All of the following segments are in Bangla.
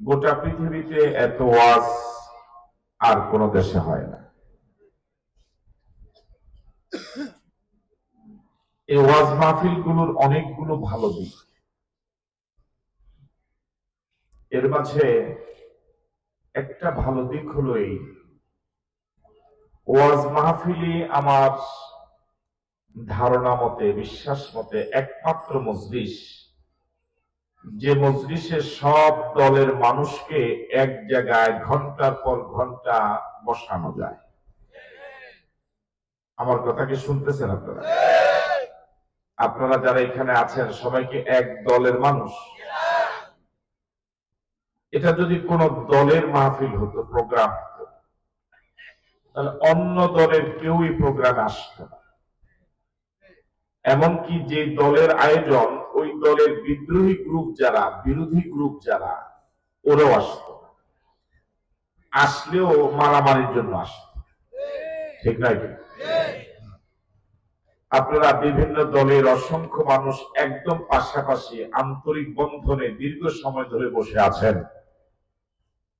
গোটা পৃথিবীতে এত ওয়াজ আর কোন দেশে হয় না। এই ওয়াজ মাহফিলগুলোর অনেকগুলো ভালো দিক। এর মাঝে একটা ভালো দিক হলো এই, ওয়াজ মাহফিলি আমার ধারণা মতে, বিশ্বাস মতে একমাত্র মজলিস যে মজলিসে সব দলের মানুষকে এক জায়গায় ঘণ্টার পর ঘণ্টা বসানো যায়। আমার কথা কি শুনতেছেন আপনারা? আপনারা যারা এখানে আছেন, সবাইকে এক দলের মানুষ। এটা যদি কোন দলের মাহফিল হতো, প্রোগ্রাম হতো, তাহলে অন্য দলের কেউই প্রোগ্রামে আসতো না। এমনকি যে দলের আয়োজন ওই দলের বিদ্রোহী গ্রুপ যারা, বিরোধী গ্রুপ যারা, ওরাও আসতো। না। আসলেও মারামারির জন্য আসতো। ঠিক কি? আপনারা বিভিন্ন দলের অসংখ্য মানুষ একদম পাশাপাশি আন্তরিক বন্ধনে দীর্ঘ সময় ধরে বসে আছেন।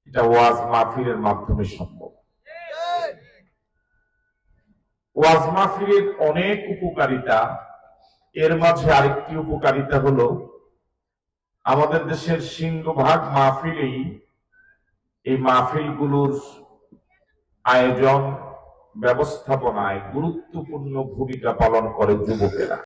এটা ওয়াজ মাহফিলের মাধ্যমে সম্ভব। ওয়াজ মাহফিলের অনেক উপকারিতা এর মাঝে আরেকটি উপকারিতা হলো, আমাদের দেশের সিংহভাগ মাহফিলেই এই মাহফিলগুলোর আয়োজন, ব্যবস্থাপনায় গুরুত্বপূর্ণ ভূমিকা পালন করে যুবকেরা।